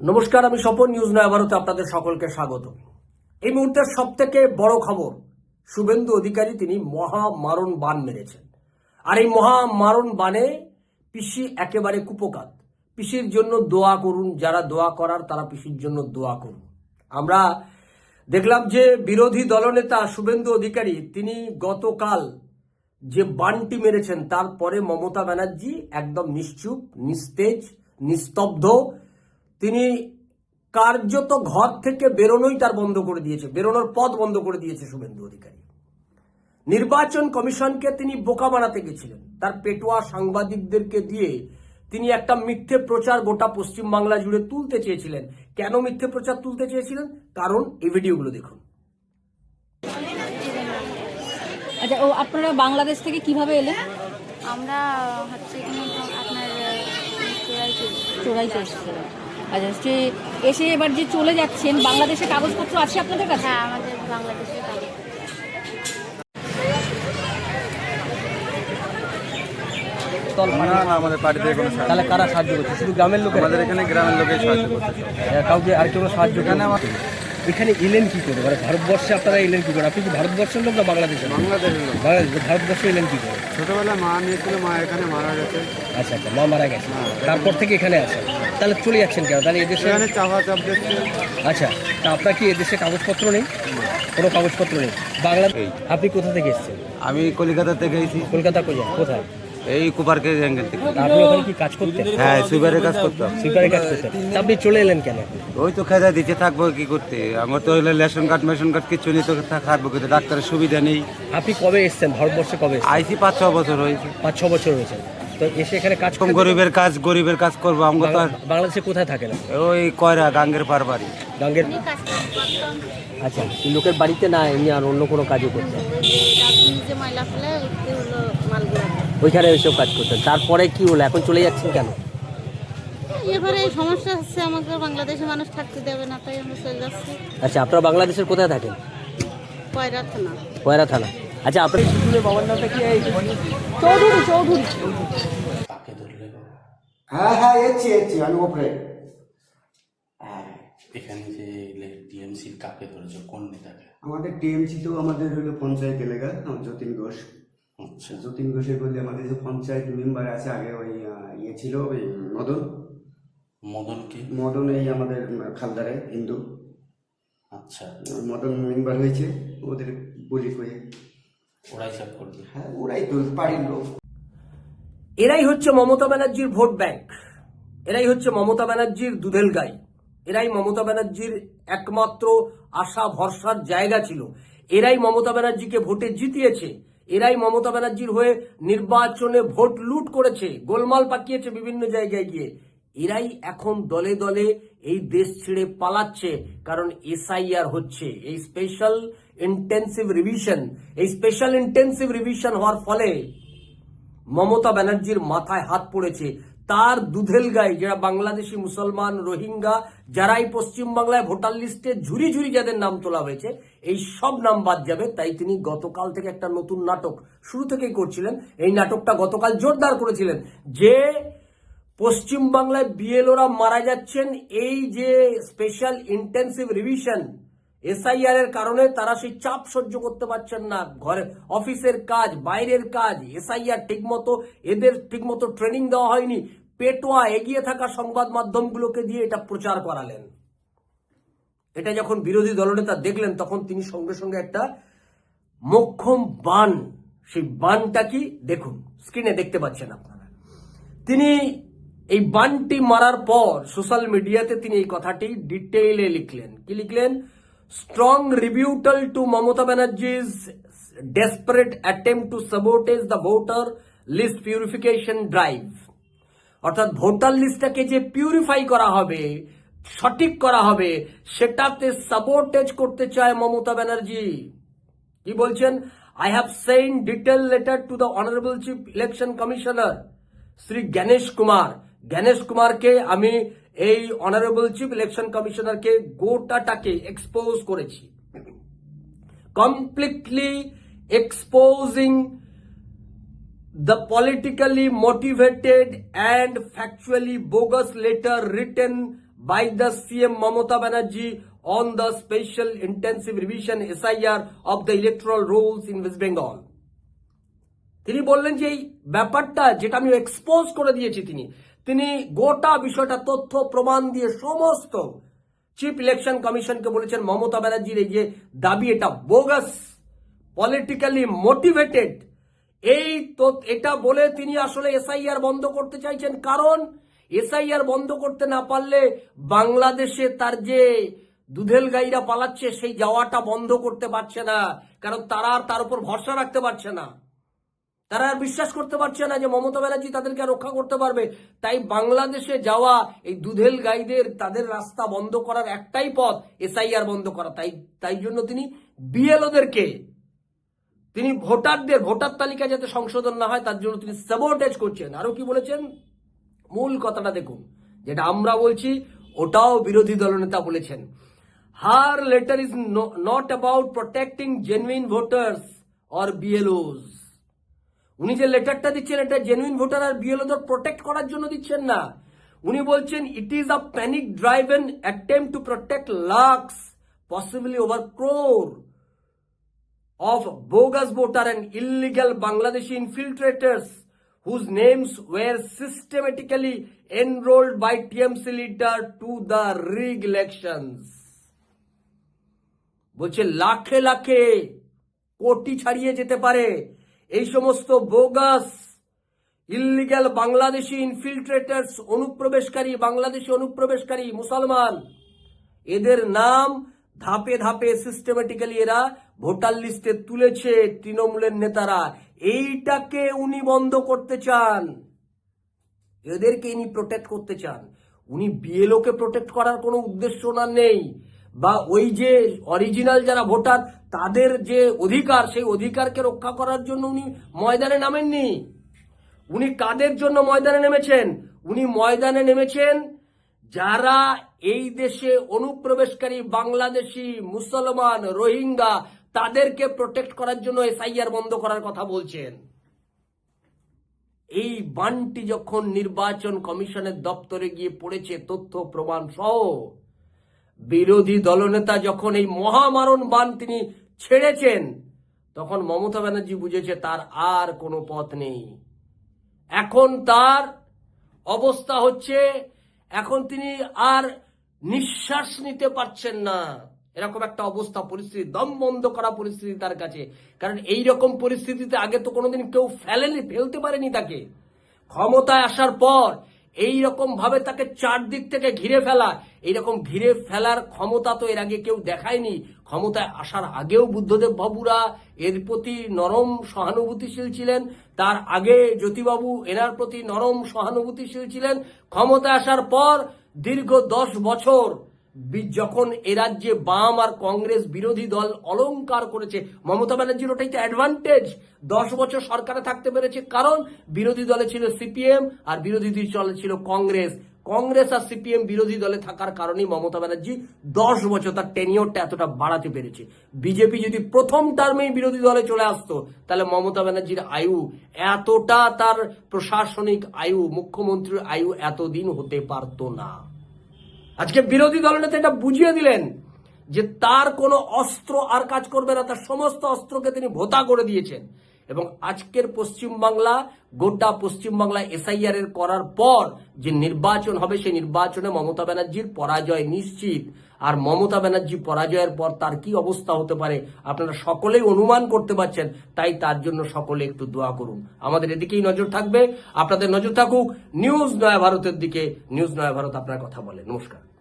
নমস্কার, আমি স্বপন নিউজ নয় ভারতে আপনাদের সকলকে স্বাগত। এই মুহূর্তের সব থেকে বড় খবর, শুভেন্দু অধিকারী তিনি মহা মারণ বান মেরেছেন। আর এই মহা মারণ বানে পিসি একেবারে কুপকাত। পিসির জন্য দোয়া করুন, যারা দোয়া করার তারা পিসির জন্য দোয়া করুন। আমরা দেখলাম যে বিরোধী দলনেতা শুভেন্দু অধিকারী, তিনি গতকাল যে বানটি মেরেছেন, তারপরে মমতা ব্যানার্জি একদম নিশ্চুপ, নিস্তেজ, নিস্তব্ধ তিনি কার্যত ঘর থেকে বেরোনোই তার বন্ধ করে দিয়েছে বেরোনোর পথ বন্ধ করে দিয়েছে শুভেন্দু অধিকারী। নির্বাচন কমিশনকে তিনি বোকা বানাতে গেছিলেন। তার পেটোয়া সাংবাদিকদেরকে দিয়ে তিনি একটা মিথ্যে প্রচার গোটা পশ্চিমবাংলা জুড়ে তুলতে চেয়েছিলেন। কেন মিথ্যে প্রচার তুলতে চেয়েছিলেন? কারণ এই ভিডিওগুলো দেখুন। আচ্ছা ও আপনারা বাংলাদেশ থেকে কীভাবে এলেন? আমরা হচ্ছে আপনার চোরাইতে এসেছিলেন আচ্ছা সে এসে এবার যে চলে যাচ্ছেন বাংলাদেশে কাগজপত্র আছে আপনাদের কাছে? হ্যাঁ আমাদের না না আমাদের পার্টিতে কোনো সাহায্য তাহলে কারা সাহায্য করছে? শুধু গ্রামের লোকের? আমাদের এখানে গ্রামের লোকেই সাহায্য করছে। কাউকে আর কেউ সাহায্য আমার এখানে এলেন কি করে? মানে ভারতবর্ষে আপনারা এলেন কি করে? আপনি কি ভারতবর্ষের লোক না বাংলাদেশের বাংলাদেশের লোক। বাংলাদেশ ভারতবর্ষে এলেন কি করে? ছোটবেলায় মা নিয়েছিল মা এখানে মারা গেছে। আচ্ছা আচ্ছা মা মারা গেছে। তারপর থেকে এখানে আছেন তাহলে চলে যাচ্ছেন কেন? তাহলে এদেশে আচ্ছা তা আপনার কি এদেশে কাগজপত্র নেই? কোনো কাগজপত্র নেই? বাংলা আপনি কোথা থেকে এসেছেন? আমি কলকাতা থেকে এসেছি। কলকাতা কোথায় কোথায়? এই কুপারকে অ্যাঙ্গেল থেকে। আপনি ওখানে কি কাজ করতেন? হ্যাঁ সুইপারের কাজ করতাম। সুইপারের কাজ করতেন। আপনি চলে এলেন কেন? ওই তো খেজা দিতে থাকব কি করতে? আমার তো হইলে রেশন কার্ড মেশন কার্ড কিছু নেই তো থাকব কিন্তু ডাক্তারের সুবিধা নেই। আপনি কবে এসেছেন? ভারতবর্ষে কবে? আইসি পাঁচ ছ বছর হয়েছে। পাঁচ ছ বছর হয়েছে। তো এসে এখানে কাজ কম গরিবের কাজ গরিবের কাজ করব আমরা তো আর বাংলাদেশে কোথায় থাকেন আপনি? ওই কয়রা গাঙ্গের পার বাড়ি। গাঙ্গের আচ্ছা এই লোকের বাড়িতে না এমনি আর অন্য কোনো কাজও মালগুলো। ওইখানে ওইসব কাজ করতেন। তারপরে কি হলো? এখন চলে যাচ্ছেন কেন? এবারে এই সমস্যা হচ্ছে আমাকে বাংলাদেশে মানুষ থাকতে দেবে না তাই আমরা চলে যাচ্ছি। আচ্ছা আপনারা বাংলাদেশের কোথায় থাকেন? পয়রা থানা। কয়রা থানা? আচ্ছা আপনার স্কুলের বাবার নামটা কি এই চৌধুরী চৌধুরী। হ্যাঁ হ্যাঁ এসছি এসছি আমি ওপরে হ্যাঁ এখানে যে টিএমসির কাকে ধরেছে কোন নেতাকে? আমাদের টিএমসি তো আমাদের হলো পঞ্চায়েত এলাকা যতীন ঘোষ। আচ্ছা। যতীন ঘোষের বলতে আমাদের যে পঞ্চায়েত মেম্বার আছে আগে ওই ইয়ে ছিল ওই মদন। মদনকে মদন এই আমাদের খালদারে হিন্দু। আচ্ছা। মদন মেম্বার হয়েছে ওদের বলি করে। ওরাই সব করবে। হ্যাঁ ওরাই তো বাড়ির লোক। এরাই হচ্ছে মমতা ব্যানার্জির ভোট ব্যাংক। এরাই হচ্ছে মমতা ব্যানার্জির দুধেল গাই। এরাই মমতা ব্যানার্জির একমাত্র আশা ভরসার জায়গা ছিল। এরাই মমতা ব্যানার্জিকে ভোটে জিতিয়েছে। এরাই মমতা ব্যানার্জির হয়ে নির্বাচনে ভোট লুট করেছে গোলমাল পাকিয়েছে বিভিন্ন জায়গায় গিয়ে। এরাই এখন দলে দলে এই দেশ ছেড়ে পালাচ্ছে কারণ এসআইআর হচ্ছে। এই স্পেশাল ইন্টেন্সিভ রিভিশন এই স্পেশাল ইন্টেন্সিভ রিভিশন হওয়ার ফলে মমতা ব্যানার্জির মাথায় হাত পড়েছে। তার দুধেল গায়ে যারা বাংলাদেশি মুসলমান, রোহিঙ্গা, যারাই পশ্চিম বাংলায় ভোটার লিস্টে ঝুরি ঝুরি যাদের নাম তোলা হয়েছে, এই সব নাম বাদ যাবে। তাই তিনি গতকাল থেকে একটা নতুন নাটক শুরু থেকেই করছিলেন। এই নাটকটা গতকাল জোরদার করেছিলেন। যে পশ্চিম বাংলায় বিএলওরা মারা যাচ্ছেন, এই যে স্পেশাল ইন্টেন্সিভ রিভিশন এসআইআর এর কারণে তারা সেই চাপ সহ্য করতে পারছেন না। ঘরে অফিসের কাজ, বাইরের কাজ, এসআইআর ঠিকমতো, এদের ঠিকমতো ট্রেনিং দেওয়া হয়নি। পেটোয়া এগিয়ে থাকা সংবাদ মাধ্যমগুলোকে দিয়ে এটা প্রচার করালেন। এটা যখন বিরোধী দলনেতা দেখলেন, তখন তিনি সঙ্গে সঙ্গে একটা মোক্ষম বান, সেই বানটা কি? দেখুন স্ক্রিনে দেখতে পাচ্ছেন আপনারা। তিনি এই বানটি মারার পর সোশ্যাল মিডিয়াতে তিনি এই কথাটি ডিটেইলে লিখলেন। কি লিখলেন? Strong rebuttal to Mamata Banerjee's desperate attempt to sabotage the voter list purification drive অর্থাৎ ভোটার লিস্টটাকে যে পিউরিফাই করা হবে, সঠিক করা হবে, সেটাতে সাবোটেজ করতে চায় মমতা ব্যানার্জি। কি বলছেন? I have send detail letter to the honourable chief election commissioner Shri Ganesh Kumar. Ganesh কুমারকে আমি এই অনারেবল চিফ ইলেকশন কমিশনারকে গোটাটাকে এক্সপোজ করেছি। Completely exposing the politically motivated and factually bogus letter written by the CM Mamata Banerjee on the special intensive revision SIR of the electoral rules in West Bengal তিনি বললেন যে এই ব্যাপারটা যেটা আমি এক্সপোজ করে দিয়েছি তিনি তিনি গোটা বিষয়টা তথ্য, প্রমাণ দিয়ে সমস্ত চিফ ইলেকশন কমিশনকে বলেছেন, মমতা ব্যানার্জির এই যে দাবি, এটা বোগাস পলিটিক্যালি মোটিভেটেড এই তো এটা বলে তিনি আসলে এসআইআর বন্ধ করতে চাইছেন। কারণ এসআইআর বন্ধ করতে না পারলে বাংলাদেশে তার যে দুধেল গাইরা পালাচ্ছে, সেই যাওয়াটা বন্ধ করতে পারছে না। কারণ তারা তার উপর ভরসা রাখতে পারছে না। তারা আর বিশ্বাস করতে পারছে না যে মমতা ব্যানার্জি তাদেরকে রক্ষা করতে পারবে। তাই বাংলাদেশে যাওয়া, এই দুধেল গাইদের তাদের রাস্তা বন্ধ করার একটাই পথ, এসআইআর বন্ধ করা। তাই তাই জন্য তিনি বিএলওদেরকে, তিনি ভোটারদের, ভোটার তালিকা যাতে সংশোধন না হয়, তার জন্য তিনি সাবোটেজ করছেন। আরও কি বলেছেন? মূল কথাটা দেখুন, যেটা আমরা বলছি, ওটাও বিরোধী দলনেতা বলেছেন। Her letter is not about protecting genuine voters or BLOs উনি যে লেটারটা দিচ্ছেন এটা জেনুইন ভোটার আর বিএলওদের প্রোটেক্ট করার জন্য দিচ্ছেন না উনি বলছেন it is a panic drive an attempt to protect lakhs possibly over crore of bogus voter and illegal Bangladeshi infiltrators whose names were systematically enrolled by TMC leader to the rig elections. বলছে লাখে লাখে কোটি ছাড়িয়ে যেতে পারে এই সমস্ত bogus illegal Bangladeshi infiltrators অনুপ্রবেশকারী বাংলাদেশি অনুপ্রবেশকারী মুসলমান, এদের নাম ধাপে ধাপে সিস্টেমেটিক্যালি এরা ভোটার লিস্টে তুলেছে তৃণমূলের নেতারা। এইটাকে উনি বন্ধ করতে চান। এদেরকে ইনি প্রোটেক্ট করতে চান। উনি বিএলওকে প্রোটেক্ট করার কোনো উদ্দেশ্য না নেই। বা ওই যে অরিজিনাল যারা ভোটার, তাদের যে অধিকার, সেই অধিকারকে রক্ষা করার জন্য উনি ময়দানে নামেননি। উনি কাদের জন্য ময়দানে নেমেছেন? উনি ময়দানে নেমেছেন যারা এই দেশে অনুপ্রবেশকারী বাংলাদেশি, মুসলমান, রোহিঙ্গা, তাদেরকে প্রোটেক্ট করার জন্য এসআইআর বন্ধ করার কথা বলছেন। এই বানটি যখন নির্বাচন কমিশনের দপ্তরে গিয়ে পড়েছে, তথ্য, প্রমাণ সহ বিরোধী দলনেতা যখন এই মহামারণ বান তিনি ছেড়েছেন, তখন মমতা ব্যানার্জি বুঝেছে তার আর কোনো পথ নেই। এখন তার অবস্থা হচ্ছে, এখন তিনি আর নিঃশ্বাস নিতে পারছেন না। এরকম একটা অবস্থা, পরিস্থিতি, দম বন্ধ করা পরিস্থিতি তার কাছে। কারণ এই রকম পরিস্থিতিতে আগে তো কোনোদিন কেউ ফেলেনি, ফেলতে পারেনি তাকে। ক্ষমতায় আসার পর এই রকম ভাবে তাকে চারদিক থেকে ঘিরে ফেলা। এইরকম ঘিরে ফেলার ক্ষমতা তো এর আগে কেউ দেখায়নি। ক্ষমতায় আসার আগেও বুদ্ধদেব বাবুরা এর প্রতি নরম সহানুভূতিশীল ছিলেন। তার আগে জ্যোতিবাবু এনার প্রতি নরম সহানুভূতিশীল ছিলেন। ক্ষমতায় আসার পর দীর্ঘ দশ বছর যখন এ রাজ্যে বাম আর কংগ্রেস বিরোধী দল অলংকার করেছে, মমতা ব্যানার্জির ওটাই তো অ্যাডভান্টেজ দশ বছর সরকারে থাকতে পেরেছে কারণ বিরোধী দলে ছিল সিপিএম আর বিরোধী দলে ছিল কংগ্রেস। কংগ্রেস আর সিপিএম বিরোধী দলে থাকার কারণেই মমতা ব্যানার্জি দশ বছর তার টেনিওরটা এতটা বাড়াতে পেরেছে। বিজেপি যদি প্রথম টার্মেই বিরোধী দলে চলে আসতো, তাহলে মমতা ব্যানার্জির আয়ু এতটা, তার প্রশাসনিক আয়ু, মুখ্যমন্ত্রীর আয়ু এতদিন হতে পারতো না। আজকে বিরোধী দলনেতা এটা বুঝিয়ে দিলেন যে তার কোনো অস্ত্র আর কাজ করবে না, তার সমস্ত অস্ত্রকে তিনি ভোতা করে দিয়েছেন। এবং আজকের পশ্চিমবাংলা, গোটা পশ্চিমবাংলা এসআইআর এর করার পর যে নির্বাচন হবে, সেই নির্বাচনে মমতা ব্যানার্জির পরাজয় নিশ্চিত। আর মমতা ব্যানার্জি পরাজয়ের পর তার কি অবস্থা হতে পারে, আপনারা সকলেই অনুমান করতে পারছেন, তাই তার জন্য সকলে একটু দোয়া করুন। আমাদের এদিকেই নজর থাকবে। আপনাদের নজর থাকুক নিউজ নয়া ভারতের দিকে। নিউজ নয়া ভারত আপনার কথা বলে। নমস্কার।